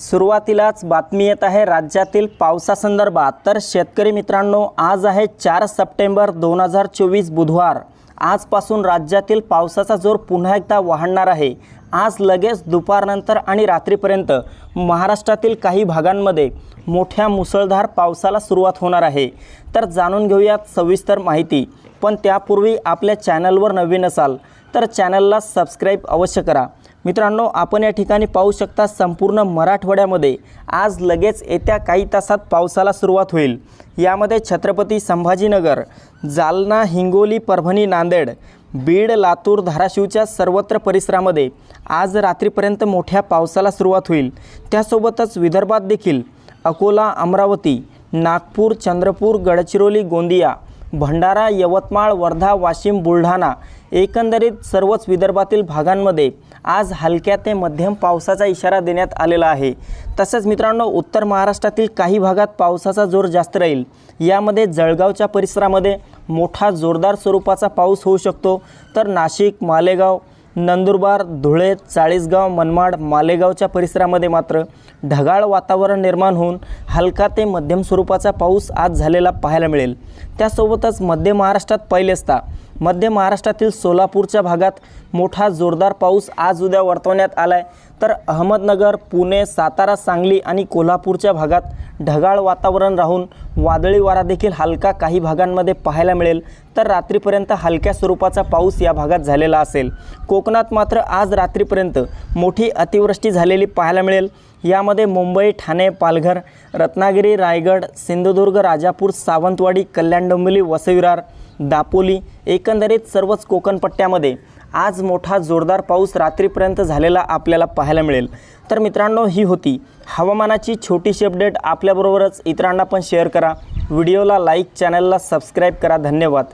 सुरुवातीलाच बातमी येत आहे राज्यातील पावसासंदर्भात. तर शेतकरी मित्रांनो आज आहे चार सप्टेंबर दोन हजार चोवीस बुधवार. आजपासून राज्यातील पावसाचा जोर पुन्हा एकदा वाढणार आहे. आज लगेच दुपारनंतर आणि रात्रीपर्यंत महाराष्ट्रातील काही भागांमध्ये मोठ्या मुसळधार पावसाला सुरुवात होणार आहे. तर जाणून घेऊयात सविस्तर माहिती. पण त्यापूर्वी आपल्या चॅनलवर नवीन असाल तर चॅनलला सबस्क्राईब अवश्य करा. मित्रांनो आपण या ठिकाणी पाहू शकता संपूर्ण मराठवाड्यामध्ये आज लगेच येत्या काही तासात पावसाला सुरुवात होईल. यामध्ये छत्रपती संभाजीनगर जालना हिंगोली परभणी नांदेड बीड लातूर धाराशिवच्या सर्वत्र परिसरामध्ये आज रात्रीपर्यंत मोठ्या पावसाला सुरुवात होईल. त्यासोबतच विदर्भात देखील अकोला अमरावती नागपूर चंद्रपूर गडचिरोली गोंदिया भंडारा यवतमाळ वर्धा वाशिम बुलढाणा एकंदरीत सर्वच विदर्भातील भागांमध्ये आज हलक्या ते मध्यम पावसाचा इशारा देण्यात आलेला आहे. तसंच मित्रांनो उत्तर महाराष्ट्रातील काही भागात पावसाचा जोर जास्त राहील. यामध्ये जळगावच्या परिसरामध्ये मोठा जोरदार स्वरूपाचा पाऊस होऊ शकतो. तर नाशिक मालेगाव नंदुरबार धुळे चाळीसगाव मनमाड मालेगावच्या परिसरामध्ये मात्र ढगाळ वातावरण निर्माण होऊन हलका ते मध्यम स्वरूपाचा पाऊस आज झालेला पाहायला मिळेल. त्यासोबतच मध्य महाराष्ट्रात पहिले असता मध्य महाराष्ट्रातील सोलापूरच्या भागात मोठा जोरदार पाऊस आज उद्या वर्तवण्यात आला आहे तर अहमदनगर पुणे सातारा सांगली आणि कोल्हापूरच्या भागात ढगाळ वातावरण राहून वादळी वारा देखील हलका काही भागांमध्ये पाहायला मिळेल. तर रात्रीपर्यंत हलक्या स्वरूपाचा पाऊस या भागात झालेला असेल. कोकणात मात्र आज रात्रीपर्यंत मोठी अतिवृष्टी झालेली पाहायला मिळेल. यामध्ये मुंबई ठाणे पालघर रत्नागिरी रायगड सिंधुदुर्ग राजापूर सावंतवाडी कल्याण डोंबिवली वसविरार दापोली एकंदरीत सर्वच कोकणपट्ट्यामध्ये आज मोठा जोरदार पाऊस रात्रीपर्यंत झालेला आपल्याला पाहायला मिळेल. तर मित्रांनो ही होती हवामानाची छोटीशी अपडेट. आपल्याबरोबरच इतरांना पण शेअर करा. व्हिडिओला लाईक चॅनलला सबस्क्राईब करा. धन्यवाद.